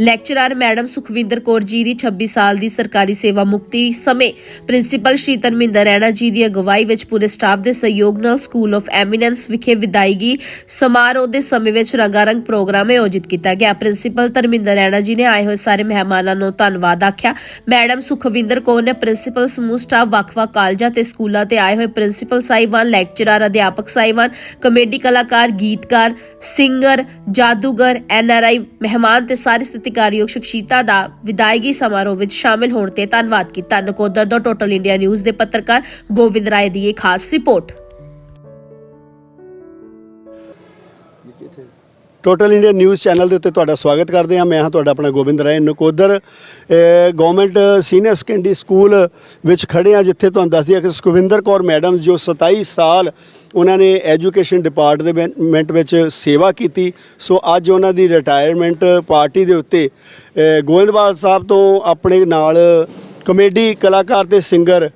Lecturer madam Sukhwinder Kaur ji ਦੀ 26 ਸਾਲ ਦੀ ਸਰਕਾਰੀ ਸੇਵਾ ਮੁਕਤੀ ਸਮੇਂ ਪ੍ਰਿੰਸੀਪਲ ਸ਼੍ਰੀ ਧਰਮਿੰਦਰ ਰੈਣਾ ਜੀ ਦੀ ਅਗਵਾਈ ਵਿੱਚ ਪੂਰੇ ਸਟਾਫ ਦੇ ਸਹਿਯੋਗ ਨਾਲ ਸਕੂਲ ਆਫ ਐਮੀਨੈਂਸ ਵਿਖੇ ਵਿਦਾਇਗੀ ਸਮਾਰੋਹ ਦੇ ਸਮੇਂ ਵਿੱਚ ਰੰਗਾਰੰਗ ਪ੍ਰੋਗਰਾਮ ਆਯੋਜਿਤ ਕੀਤਾ ਗਿਆ। ਪ੍ਰਿੰਸੀਪਲ ਧਰਮਿੰਦਰ ਰੈਣਾ ਜੀ ਨੇ ਆਏ ਹੋਏ ਸਾਰੇ ਮਹਿਮਾਨਾਂ ਨੂੰ ਧੰਨਵਾਦ ਆਖਿਆ। ਮੈਡਮ ਸੁਖਵਿੰਦਰ ਕੌਰ ਨੇ ਪ੍ਰਿੰਸੀਪਲ ਸਮੂਹ ਸਟਾਫ ਵੱਖ-ਵੱਖ ਕਾਲਜਾਂ ਤੇ ਸਕੂਲਾਂ ਤੇ ਆਏ ਹੋਏ ਪ੍ਰਿੰਸੀਪਲ ਸਾਹਿਬਾਨ, ਲੈਕਚਰਰ, ਅਧਿਆਪਕ ਸਾਹਿਬਾਨ, ਕਮੇਡੀ ਕਲਾਕਾਰ, ਗੀਤਕਾਰ, ਸਿੰਗਰ, ਜਾਦੂਗਰ ਐਨਆਰਆਈ ਮਹਿਮਾਨ ਤੇ ਸਾਰੇ ਸਤਿਕਾਰਯੋਗ ਸ਼ਖਸੀਅਤਾਂ ਦਾ ਵਿਦਾਇਗੀ ਸਮਾਰੋਹ ਵਿੱਚ ਸ਼ਾਮਿਲ ਹੋਣ ਤੇ ਧੰਨਵਾਦ ਕੀਤਾ। ਨਕੋਦਰ ਤੋਂ ਟੋਟਲ ਇੰਡੀਆ ਨਿਊਜ਼ ਦੇ ਪੱਤਰਕਾਰ ਗੋਵਿੰਦ ਰਾਏ ਦੀ ਇਹ ਖਾਸ report. Total India News channel ਦੇ ਉੱਤੇ ਤੁਹਾਡਾ ਸਵਾਗਤ ਕਰਦੇ ਹਾਂ। ਮੈਂ ਹਾਂ ਤੁਹਾਡਾ ਆਪਣਾ Gobind Rai Nakodar. Government senior secondary school ਵਿੱਚ ਖੜੇ ਹਾਂ, ਜਿੱਥੇ ਤੁਹਾਨੂੰ ਦੱਸ ਦਈਏ ਕਿ ਸੁਖਵਿੰਦਰ ਕੌਰ ਮੈਡਮ ਜੋ 27 ਸਾਲ ਉਹਨਾਂ ਨੇ ਐਜੂਕੇਸ਼ਨ ਡਿਪਾਰਟਮੈਂਟ ਵਿੱਚ ਸੇਵਾ ਕੀਤੀ। ਸੋ ਅੱਜ ਉਹਨਾਂ ਦੀ ਰਿਟਾਇਰਮੈਂਟ ਪਾਰਟੀ ਦੇ ਉੱਤੇ ਗੋਇੰਦਵਾਲ ਸਾਹਿਬ ਤੋਂ ਆਪਣੇ ਨਾਲ ਕਮੇਡੀ ਕਲਾਕਾਰ ਤੇ ਸਿੰਗਰ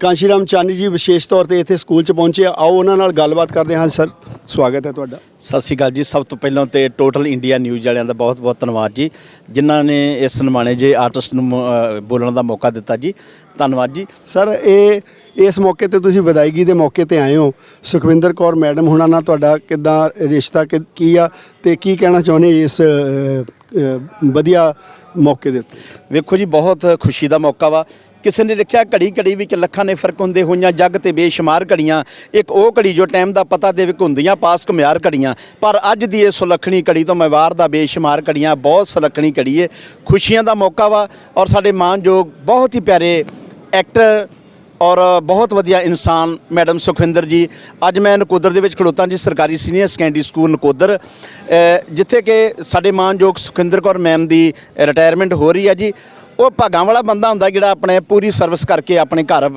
ਕਾਂਸ਼ੀਰਾਮ ਚਾਨੀ ਜੀ ਵਿਸ਼ੇਸ਼ ਤੌਰ ਤੇ ਇੱਥੇ ਸਕੂਲ 'ਚ ਪਹੁੰਚੇ ਆ। ਆਓ ਉਹਨਾਂ ਨਾਲ ਗੱਲਬਾਤ ਕਰਦੇ ਹਾਂ। ਸਰ ਸਵਾਗਤ ਹੈ ਤੁਹਾਡਾ। ਸਤਿ ਸ਼੍ਰੀ ਅਕਾਲ ਜੀ। ਸਭ ਤੋਂ ਪਹਿਲਾਂ ਤੇ ਟੋਟਲ ਇੰਡੀਆ ਨਿਊਜ਼ ਵਾਲਿਆਂ ਦਾ ਬਹੁਤ ਬਹੁਤ ਧੰਨਵਾਦ ਜੀ। ਜਿਨ੍ਹਾਂ ਨੇ ਇਸ ਸਨਮਾਨੇ ਜੇ ਆਰਟਿਸਟ ਨੂੰ ਬੋਲਣ ਦਾ ਮੌਕਾ ਦਿੱਤਾ ਜੀ। ਧੰਨਵਾਦ ਜੀ। ਸਰ ਇਹ ਇਸ ਮੌਕੇ ਤੇ ਤੁਸੀਂ ਵਿਦਾਇਗੀ ਦੇ ਮੌਕੇ ਤੇ ਆਏ ਹੋ। ਸੁਖਵਿੰਦਰ ਕੌਰ ਮੈਡਮ ਹੁਣਾਂ ਨਾਲ ਤੁਹਾਡਾ ਕਿੱਦਾਂ ਰਿਸ਼ਤਾ ਕਿ- ਆ ਤੇ ਕੀ ਕਹਿਣਾ ਚਾਹੁੰਦੇ ਇਸ ਵਧੀਆ ਮੌਕੇ ਦੇ ਉੱਤੇ? ਵੇਖੋ ਜੀ ਬਹੁਤ ਖੁਸ਼ੀ ਦਾ ਮੌਕਾ ਵਾ। ਕਿਸੇ ਨੇ ਲਿਖਿਆ ਘੜੀ ਘੜੀ ਵਿੱਚ ਲੱਖਾਂ ਨੇ ਫ਼ਰਕ ਹੁੰਦੇ ਹੋਈਆਂ, ਜੱਗ ਤੇ ਬੇਸ਼ੁਮਾਰ ਘੜੀਆਂ, ਇੱਕ ਉਹ ਘੜੀ ਜੋ ਟਾਈਮ ਦਾ ਪਤਾ ਦੇ ਵਿੱਚ ਹੁੰਦੀਆਂ ਪਾਸ ਘੁਮਿਆਰ ਘੜੀਆਂ। ਪਰ ਅੱਜ ਦੀ ਇਹ ਸੁਲੱਖਣੀ ਘੜੀ ਤੋਂ ਮੈਵਾਰ ਦਾ ਬੇਸ਼ੁਮਾਰ ਘੜੀਆਂ, ਬਹੁਤ ਸੁਲੱਖਣੀ ਘੜੀ ਏ। ਖੁਸ਼ੀਆਂ ਦਾ ਮੌਕਾ ਵਾ ਔਰ ਸਾਡੇ ਮਾਨਯੋਗ, ਬਹੁਤ ਹੀ ਪਿਆਰੇ ਐਕਟਰ ਔਰ ਬਹੁਤ ਵਧੀਆ ਇਨਸਾਨ ਮੈਡਮ ਸੁਖਵਿੰਦਰ ਜੀ। ਅੱਜ ਮੈਂ ਨਕੋਦਰ ਦੇ ਵਿੱਚ ਖੜੋਤਾ ਜੀ, ਸਰਕਾਰੀ ਸੀਨੀਅਰ ਸੈਕੰਡਰੀ ਸਕੂਲ ਨਕੋਦਰ। ਜਿੱਥੇ ਕਿ ਸਾਡੇ ਮਾਨਯੋਗ ਸੁਖਵਿੰਦਰ ਕੌਰ ਮੈਮ ਦੀ ਰਿਟਾਇਰਮੈਂਟ ਹੋ ਰਹੀ ਹੈ ਜੀ। ਉਹ ਭਾਗਾਂ ਵਾਲਾ ਬੰਦਾ ਹੁੰਦਾ ਜਿਹੜਾ ਆਪਣੇ ਪੂਰੀ ਸਰਵਿਸ ਕਰਕੇ ਆਪਣੇ ਘਰ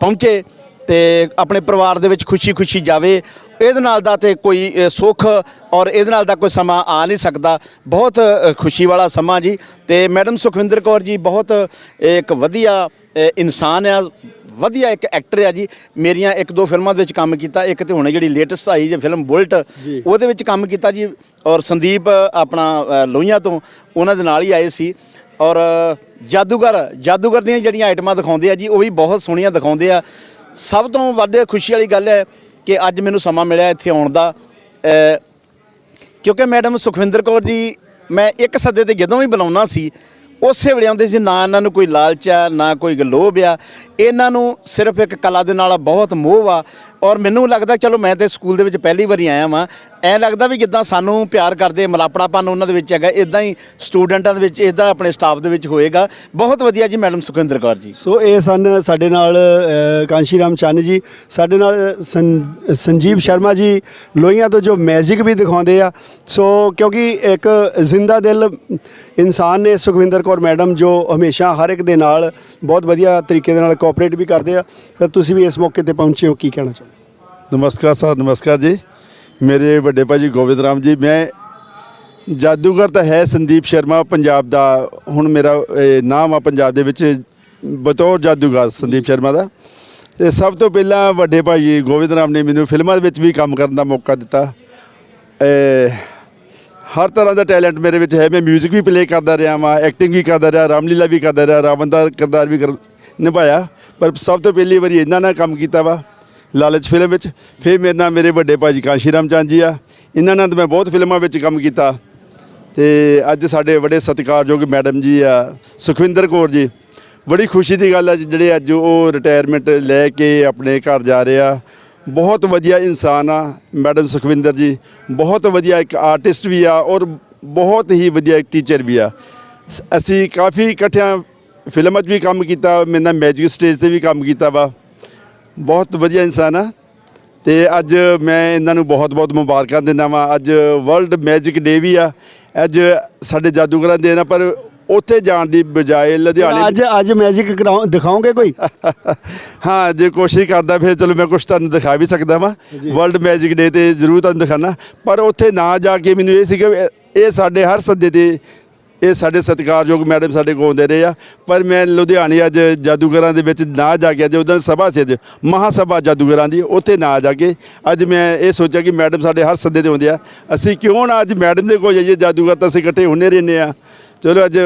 ਪਹੁੰਚੇ ਤੇ ਆਪਣੇ ਪਰਿਵਾਰ ਦੇ ਵਿੱਚ ਖੁਸ਼ੀ-ਖੁਸ਼ੀ ਜਾਵੇ। ਇਹਦੇ ਨਾਲ ਦਾ ਤੇ ਕੋਈ ਸੁੱਖ ਔਰ ਇਹਦੇ ਨਾਲ ਦਾ ਕੋਈ ਸਮਾਂ ਆ ਨਹੀਂ ਸਕਦਾ। ਬਹੁਤ ਖੁਸ਼ੀ ਵਾਲਾ ਸਮਾਂ ਜੀ। ਤੇ ਮੈਡਮ ਸੁਖਵਿੰਦਰ ਕੌਰ ਜੀ ਬਹੁਤ ਇੱਕ ਵਧੀਆ ਇਨਸਾਨ ਆ। ਵਧੀਆ ਇੱਕ ਐਕਟਰ ਆ ਜੀ। ਮੇਰੀਆਂ ਇੱਕ ਦੋ ਫਿਲਮਾਂ ਦੇ ਵਿੱਚ ਕੰਮ ਕੀਤਾ। ਇੱਕ ਤੇ ਹੁਣੇ ਜਿਹੜੀ ਲੇਟੈਸਟ ਆਈ ਜੇ ਫਿਲਮ ਬੁਲਟ। ਉਹਦੇ ਵਿੱਚ ਕੰਮ ਕੀਤਾ ਜੀ। ਔਰ ਸੰਦੀਪ ਆਪਣਾ ਲੋਹੀਆਂ ਤੋਂ ਉਹਨਾਂ ਦੇ ਨਾਲ ਹੀ ਆਏ ਸੀ। ਔਰ ਜਾਦੂਗਰ ਜਾਦੂਗਰ ਦੀਆਂ ਜਿਹੜੀਆਂ ਆਈਟਮਾਂ ਦਿਖਾਉਂਦੇ ਆ ਜੀ, ਉਹ ਵੀ ਬਹੁਤ ਸੋਹਣੀਆਂ ਦਿਖਾਉਂਦੇ ਆ। ਸਭ ਤੋਂ ਵੱਧ ਖੁਸ਼ੀ ਵਾਲੀ ਗੱਲ ਹੈ ਕਿ ਅੱਜ ਮੈਨੂੰ ਸਮਾਂ ਮਿਲਿਆ ਇੱਥੇ ਆਉਣ ਦਾ। ਕਿਉਂਕਿ ਮੈਡਮ ਸੁਖਵਿੰਦਰ ਕੌਰ ਜੀ, ਮੈਂ ਇੱਕ ਸੱਦੇ ਤੇ ਜਦੋਂ ਵੀ ਬੁਲਾਉਣਾ ਸੀ, ਉਸੇ ਵੇਲੇ ਆਉਂਦੇ ਸੀ, ਨਾ ਇਹਨਾਂ ਨੂੰ ਕੋਈ ਲਾਲਚ ਆ, ਨਾ ਕੋਈ ਗਲੋਭ ਆ। ਇਹਨਾਂ ਨੂੰ ਸਿਰਫ ਇੱਕ ਕਲਾ ਦੇ ਨਾਲ ਬਹੁਤ ਮੋਹ ਆ। ਔਰ ਮੈਨੂੰ ਲੱਗਦਾ, ਚਲੋ ਮੈਂ ਤੇ ਸਕੂਲ ਦੇ ਵਿੱਚ ਪਹਿਲੀ ਵਾਰੀ ਆਇਆ ਵਾਂ, ਐ ਲੱਗਦਾ ਵੀ ਜਿੱਦਾਂ ਸਾਨੂੰ ਪਿਆਰ ਕਰਦੇ, ਮਲਾਪੜਾਪਨ ਉਹਨਾਂ ਦੇ ਵਿੱਚ ਹੈਗਾ ਇਦਾਂ ਹੀ ਸਟੂਡੈਂਟਾਂ ਦੇ ਵਿੱਚ ਇਦਾਂ ਆਪਣੇ ਸਟਾਫ ਦੇ ਵਿੱਚ ਹੋਏਗਾ। ਬਹੁਤ ਵਧੀਆ ਜੀ, ਮੈਡਮ ਸੁਖਵਿੰਦਰ ਕੌਰ ਜੀ। ਸੋ ਇਹ ਸਨ ਸਾਡੇ ਨਾਲ ਕਾਂਸ਼ੀ ਰਾਮ ਚੰਨ ਜੀ, ਸਾਡੇ ਨਾਲ ਸੰਜੀਵ ਸ਼ਰਮਾ ਜੀ, ਲੋਹੀਆਂ ਤੋਂ ਜੋ ਮੈਜਿਕ ਵੀ ਦਿਖਾਉਂਦੇ ਆ। ਸੋ ਕਿਉਂਕਿ ਇੱਕ ਜ਼ਿੰਦਾ ਦਿਲ ਇਨਸਾਨ ਨੇ ਸੁਖਵਿੰਦਰ ਕੌਰ ਮੈਡਮ, ਜੋ ਹਮੇਸ਼ਾ ਹਰ ਇੱਕ ਦੇ ਨਾਲ ਬਹੁਤ ਵਧੀਆ ਤਰੀਕੇ ਦੇ ਨਾਲ ਕੋਆਪਰੇਟ ਵੀ ਕਰਦੇ ਆ। ਤਾਂ ਤੁਸੀਂ ਵੀ ਇਸ ਮੌਕੇ ਤੇ ਪਹੁੰਚੇ ਹੋ, ਕੀ ਕਹਿਣਾ ਚਾਹੁੰਦੇ ਨਮਸਕਾਰ ਸਰ, ਨਮਸਕਾਰ ਜੀ। ਮੇਰੇ ਵੱਡੇ ਭਾਜੀ ਗੋਬਿੰਦ ਰਾਮ ਜੀ, ਮੈਂ ਜਾਦੂਗਰ ਤਾਂ ਹੈ ਸੰਦੀਪ ਸ਼ਰਮਾ, ਪੰਜਾਬ ਦਾ। ਹੁਣ ਮੇਰਾ ਨਾਮ ਆ ਪੰਜਾਬ ਦੇ ਵਿੱਚ, ਬਤੌਰ ਜਾਦੂਗਰ ਸੰਦੀਪ ਸ਼ਰਮਾ ਦਾ। ਤੇ ਸਭ ਤੋਂ ਪਹਿਲਾਂ ਵੱਡੇ ਭਾਜੀ ਗੋਬਿੰਦ ਰਾਮ ਨੇ ਮੈਨੂੰ ਫਿਲਮਾਂ ਦੇ ਵਿੱਚ ਵੀ ਕੰਮ ਕਰਨ ਦਾ ਮੌਕਾ ਦਿੱਤਾ। ਹਰ ਤਰ੍ਹਾਂ ਦਾ ਟੈਲੈਂਟ ਮੇਰੇ ਵਿੱਚ ਹੈ। ਮੈਂ 뮤직 ਵੀ ਪਲੇ ਕਰਦਾ ਰਿਹਾ ਵਾਂ ਐਕਟਿੰਗ ਵੀ ਕਰਦਾ ਰਿਹਾ, ਰਾਮਲੀਲਾ ਵੀ ਕਰਦਾ ਰਿਹਾ ਰਾਵਣ ਦਾ ਕਿਰਦਾਰ ਵੀ ਕਰ ਨਿਭਾਇਆ। ਪਰ ਸਭ ਤੋਂ ਪਹਿਲੀ ਵਾਰੀ ਇਹਨਾਂ ਨਾਲ ਕੰਮ ਕੀਤਾ ਵਾ। ਲਾਲਚ ਫਿਲਮ ਵਿੱਚ। ਫਿਰ ਮੇਰੇ ਨਾਲ ਮੇਰੇ ਵੱਡੇ ਭਾਜੀ ਕਾਂਸ਼ੀ ਰਾਮ ਚੰਦ ਜੀ ਆ। ਇਹਨਾਂ ਨਾਲ ਮੈਂ ਬਹੁਤ ਫਿਲਮਾਂ ਵਿੱਚ ਕੰਮ ਕੀਤਾ। ਤੇ ਅੱਜ ਸਾਡੇ ਬੜੇ ਸਤਿਕਾਰਯੋਗ ਮੈਡਮ ਜੀ ਆ, ਸੁਖਵਿੰਦਰ ਕੌਰ ਜੀ। ਬੜੀ ਖੁਸ਼ੀ ਦੀ ਗੱਲ ਆ ਜੀ, ਜਿਹੜੇ ਅੱਜ ਉਹ ਰਿਟਾਇਰਮੈਂਟ ਲੈ ਕੇ ਆਪਣੇ ਘਰ ਜਾ ਰਹੇ ਆ। ਬਹੁਤ ਵਧੀਆ ਇਨਸਾਨ ਆ ਮੈਡਮ ਸੁਖਵਿੰਦਰ ਜੀ। ਬਹੁਤ ਵਧੀਆ ਇੱਕ ਆਰਟਿਸਟ ਵੀ ਆ ਔਰ ਬਹੁਤ ਹੀ ਵਧੀਆ ਇੱਕ ਟੀਚਰ ਵੀ ਆ। ਸ- ਅਸੀਂ ਕਾਫੀ ਇਕੱਠਿਆਂ ਫਿਲਮਾਂ 'ਚ ਵੀ ਕੰਮ ਕੀਤਾ, ਮੇਰੇ ਨਾਲ ਮੈਜਿਕ ਸਟੇਜ ਤੇ ਵੀ ਕੰਮ ਕੀਤਾ ਵਾ। ਬਹੁਤ ਵਧੀਆ ਇਨਸਾਨ ਆ। ਤੇ ਅੱਜ ਮੈਂ ਇਹਨਾਂ ਨੂੰ ਬਹੁਤ-ਬਹੁਤ ਮੁਬਾਰਕਾਂ ਦਿੰਦਾ ਵਾਂ। ਅੱਜ ਵਰਲਡ ਮੈਜਿਕ ਡੇ ਵੀ ਆ। ਅੱਜ ਸਾਡੇ ਜਾਦੂਗਰਾਂ ਦੇ ਨਾ ਪਰ ਉੱਥੇ ਜਾਣ ਦੀ ਬਜਾਏ ਲੁਧਿਆਣੇ ਅੱਜ ਅੱਜ ਮੈਜਿਕ ਦਿਖਾਓਗੇ ਕੋਈ? ਹਾਂ ਜੇ ਕੋਸ਼ਿਸ਼ ਕਰਦਾ ਫਿਰ ਚਲੋ ਮੈਂ ਕੁਝ ਤੁਹਾਨੂੰ ਦਿਖਾ ਵੀ ਸਕਦਾ ਵਾਂ। ਵਰਲਡ ਮੈਜਿਕ ਡੇ ਤੇ ਜ਼ਰੂਰ ਤੁਹਾਨੂੰ ਦਿਖਾਣਾ ਪਰ ਉੱਥੇ ਨਾ ਜਾ ਕੇ ਮੈਨੂੰ ਇਹ ਸੀਗਾ ਇਹ ਸਾਡੇ ਹਰ ਸੱਦੇ ਤੇ ਇਹ ਸਾਡੇ ਸਤਿਕਾਰਯੋਗ ਮੈਡਮ ਸਾਡੇ ਕੋਲ ਆਉਂਦੇ ਰਹੇ ਆ। ਪਰ ਮੈਂ ਲੁਧਿਆਣੇ ਅੱਜ ਜਾਦੂਗਰਾਂ ਦੇ ਵਿੱਚ ਨਾ ਜਾ ਕੇ ਅੱਜ ਉਹਦਾਂ ਸਭਾ ਸੀ ਅੱਜ ਮਹਾ ਸਭਾ ਜਾਦੂਗਰਾਂ ਦੀ ਉੱਥੇ ਨਾ ਜਾ ਕੇ ਅੱਜ ਮੈਂ ਇਹ ਸੋਚਿਆ ਕਿ ਮੈਡਮ ਸਾਡੇ ਹਰ ਸੱਦੇ ਤੇ ਆਉਂਦੇ ਆ। ਅਸੀਂ ਕਿਉਂ ਨਾ ਅੱਜ ਮੈਡਮ ਦੇ ਕੋਲ ਜਾਈਏ ਜਾਦੂਗਰ ਤਾਂ ਅਸੀਂ ਇਕੱਠੇ ਹੁੰਨੇ ਰਹਿੰਦੇ ਆ। ਚਲੋ ਅੱਜ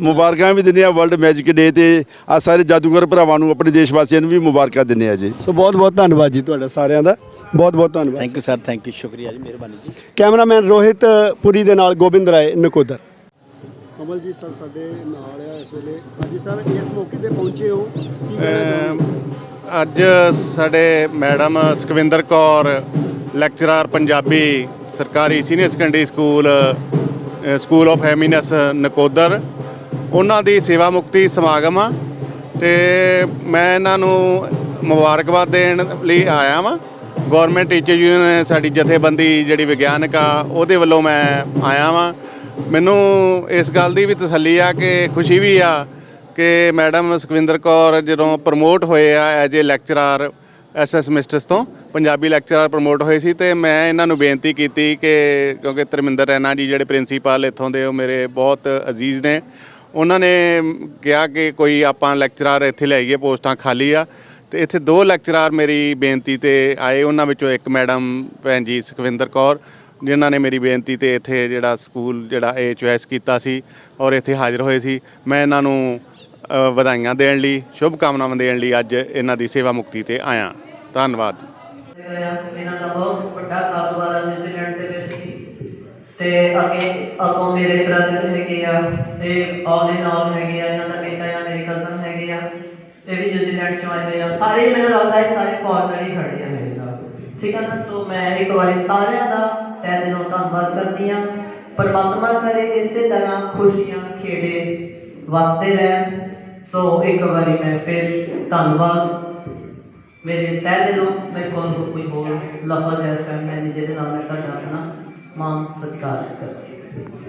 ਮੁਬਾਰਕਾਂ ਵੀ ਦਿੰਦੇ ਆ ਵਰਲਡ ਮੈਜਿਕ ਡੇ ਤੇ ਆ ਸਾਰੇ ਜਾਦੂਗਰ ਭਰਾਵਾਂ ਨੂੰ ਆਪਣੇ ਦੇਸ਼ ਵਾਸੀਆਂ ਨੂੰ ਵੀ ਮੁਬਾਰਕਾਂ ਦਿੰਦੇ ਆ ਜੀ। ਸੋ ਬਹੁਤ ਬਹੁਤ ਧੰਨਵਾਦ ਜੀ ਤੁਹਾਡਾ ਸਾਰਿਆਂ ਦਾ। ਬਹੁਤ ਬਹੁਤ ਧੰਨਵਾਦ। Thank you sir thank you ਸ਼ੁਕਰੀਆ ਜੀ ਮਿਹਰਬਾਨੀ ਜੀ। ਕੈਮਰਾਮੈਨ ਰੋਹਿਤ ਪੁਰੀ ਦੇ ਨਾਲ ਗੋਬਿੰਦ ਰਾਏ ਨਕੋਦਰ। ਕਮਲ ਜੀ ਸਰ ਸਾਡੇ ਨਾਲ ਆ ਇਸ ਵੇਲੇ। ਹਾਂਜੀ ਸਰ ਇਸ ਮੌਕੇ ਤੇ ਪਹੁੰਚੇ ਹੋ। ਕੀ ਕਹਿਣਾ ਚਾਹੋਗੇ? ਅੱਜ ਸਾਡੇ ਮੈਡਮ ਸੁਖਵਿੰਦਰ ਕੌਰ ਲੈਕਚਰਰ ਪੰਜਾਬੀ ਸਰਕਾਰੀ senior secondary school school of eminence Nakodar. ਉਹਨਾਂ ਦੀ ਸੇਵਾ ਮੁਕਤੀ ਸਮਾਗਮ ਆ ਤੇ ਮੈਂ ਇਹਨਾਂ ਨੂੰ ਮੁਬਾਰਕਬਾਦ ਦੇਣ ਲਈ ਆਇਆ ਵਾਂ। ਗਵਰਨਮੈਂਟ ਟੀਚਰ ਯੂਨੀਅਨ ਸਾਡੀ ਜਥੇਬੰਦੀ ਜਿਹੜੀ ਵਿਗਿਆਨਕ ਆ ਉਹਦੇ ਵੱਲੋਂ ਮੈਂ ਆਇਆ ਵਾਂ। ਮੈਨੂੰ ਇਸ ਗੱਲ ਦੀ ਵੀ ਤਸੱਲੀ ਆ ਕਿ ਖੁਸ਼ੀ ਵੀ ਆ ਕਿ ਮੈਡਮ ਸੁਖਵਿੰਦਰ ਕੌਰ ਜਦੋਂ ਪ੍ਰਮੋਟ ਹੋਏ ਆ as a lecturer SS mistress ਤੋਂ, ਪੰਜਾਬੀ ਲੈਕਚਰਰ ਪ੍ਰਮੋਟ ਹੋਏ ਸੀ ਤੇ ਮੈਂ ਇਹਨਾਂ ਨੂੰ ਬੇਨਤੀ ਕੀਤੀ ਕਿ ਕਿਉਂਕਿ ਧਰਮਿੰਦਰ ਰੈਨਾ ਜੀ ਜਿਹੜੇ ਪ੍ਰਿੰਸੀਪਲ ਇੱਥੋਂ ਦੇ ਉਹ ਮੇਰੇ ਬਹੁਤ ਅਜ਼ੀਜ਼ ਨੇ। ਉਹਨਾਂ ਨੇ ਕਿਹਾ ਕਿ ਕੋਈ ਆਪਾਂ ਲੈਕਚਰਰ ਇੱਥੇ ਲੈ ਲਿਆਈਏ, ਪੋਸਟਾਂ ਖਾਲੀ ਆ। ਤੇ ਇੱਥੇ ਦੋ ਲੈਕਚਰਰ ਮੇਰੀ ਬੇਨਤੀ ਤੇ ਆਏ, ਉਹਨਾਂ ਵਿੱਚੋਂ ਇੱਕ ਮੈਡਮ ਭੈਣ ਜੀ ਸੁਖਵਿੰਦਰ ਕੌਰ ਜਿਨ੍ਹਾਂ ਨੇ ਮੇਰੀ ਬੇਨਤੀ ਤੇ ਇੱਥੇ ਜਿਹੜਾ ਸਕੂਲ ਜਿਹੜਾ ਇਹ ਚੁਆਇਸ ਕੀਤਾ ਸੀ ਔਰ ਇੱਥੇ ਹਾਜ਼ਰ ਹੋਏ ਸੀ, ਮੈਂ ਇਹਨਾਂ ਨੂੰ ਵਧਾਈਆਂ ਦੇਣ ਲਈ ਸ਼ੁਭ ਕਾਮਨਾਵਾਂ ਦੇਣ ਲਈ ਅੱਜ ਇਹਨਾਂ ਦੀ ਸੇਵਾ ਮੁਕਤੀ ਤੇ ਆਇਆ। ਧੰਨਵਾਦ। ਹੋਇਆ ਇਹਨਾਂ ਦਾ ਬਹੁਤ ਵੱਡਾ ਕਾਰੋਬਾਰ ਨਿਊਜ਼ੀਲੈਂਡ ਦੇ ਵਿੱਚ ਵੀ। ਤੇ ਅੱਗੇ ਅੱਗੋਂ ਮੇਰੇ ਬ੍ਰਦਰ ਹੈਗੇ ਆ ਇਹ ਆਲ ਇਨ ਆਲ ਹੈਗੇ ਆ, ਇਹਨਾਂ ਦਾ ਬੇਟਾ ਆ, ਮੇਰੇ ਕਜ਼ਨ ਹੈਗੇ ਆ ਇਹ ਵੀ ਨਿਊਜ਼ੀਲੈਂਡ ਚੋਂ ਆਏ ਹੋਏ ਆ। ਸਾਰੇ ਮੈਨੂੰ ਲੱਗਦਾ ਹੈ, ਸਾਰੇ ਫੋਰਨਰ ਹੀ ਖੜੇ ਆ ਮੇਰੇ ਨਾਲ। ਠੀਕ ਹੈ ਨਾ? ਸੋ ਮੈਂ ਇੱਕ ਵਾਰੀ ਸਾਰਿਆਂ ਦਾ ਤਹਿ ਦਿਲੋਂ ਧੰਨਵਾਦ ਕਰਦੀ ਆ ਪਰਮਾਤਮਾ ਕਰੇ ਇਸੇ ਤਰ੍ਹਾਂ ਖੁਸ਼ੀਆਂ ਖੇੜੇ ਵਸਦੇ ਰਹਿਣ। ਸੋ ਇੱਕ ਵਾਰੀ ਮੈਂ ਫਿਰ ਧੰਨਵਾਦ। ਮੇਰੇ ਤਹਿ ਦਿਲੋਂ ਮੇਰੇ ਕੋਲ ਕੋਈ ਹੋਰ ਲਫ਼ਜ਼ ਐਸਾ ਹੈ? ਜਿਹਦੇ ਨਾਲ ਮੈਂ ਤੁਹਾਡਾ ਆਪਣਾ ਮਾਨ ਸਤਿਕਾਰ ਕਰਦਾ।